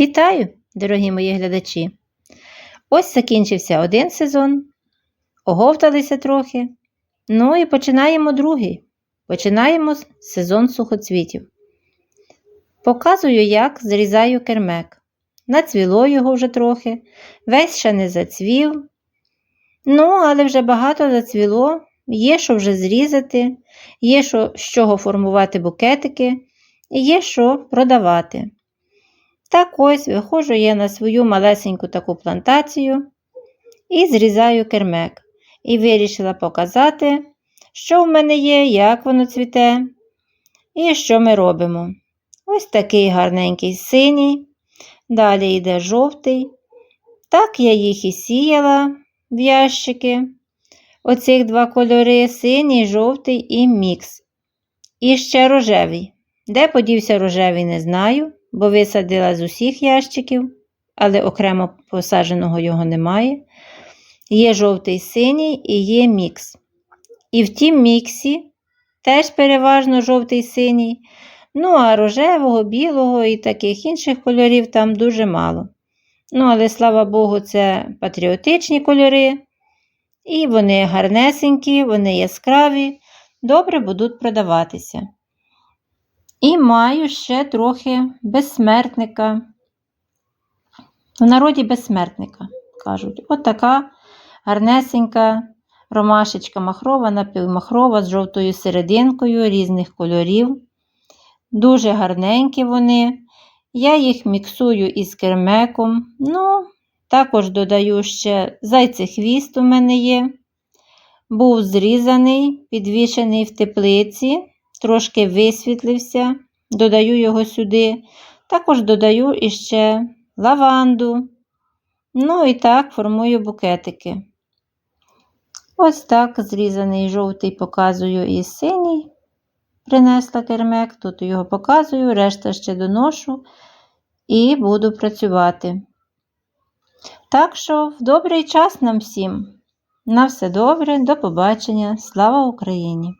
Вітаю, дорогі мої глядачі! Ось закінчився один сезон, оговталися трохи. Ну і починаємо другий. Починаємо з- сезон сухоцвітів. Показую, як зрізаю кермек. Нацвіло його вже трохи, весь ще не зацвів. Ну, але вже багато зацвіло, є що вже зрізати, є що, з чого формувати букетики, і є що продавати. Так ось виходжу я на свою малесеньку таку плантацію і зрізаю кермек. І вирішила показати, що в мене є, як воно цвіте і що ми робимо. Ось такий гарненький синій, далі йде жовтий. Так я їх і сіяла в ящики. Оцих два кольори синій, жовтий і мікс. І ще рожевий. Де подівся рожевий, не знаю, бо висадила з усіх ящиків, але окремо посадженого його немає. Є жовтий синій і є мікс. І в тім міксі теж переважно жовтий синій. Ну, а рожевого, білого і таких інших кольорів там дуже мало. Ну, але слава Богу, це патріотичні кольори. І вони гарнесенькі, вони яскраві, добре будуть продаватися. І маю ще трохи безсмертника. В народі безсмертника, кажуть. От така гарнесенька ромашечка махрова, напівмахрова з жовтою серединкою різних кольорів. Дуже гарненькі вони. Я їх міксую із кермеком. Ну, також додаю ще зайцехвіст у мене є. Був зрізаний, підвішений в теплиці, трошки висвітлився, додаю його сюди. Також додаю іще лаванду. Ну і так формую букетики. Ось так зрізаний жовтий показую і синій. Принесла кермек, тут його показую, решта ще доношу і буду працювати. Так що в добрий час нам всім. На все добре, до побачення. Слава Україні!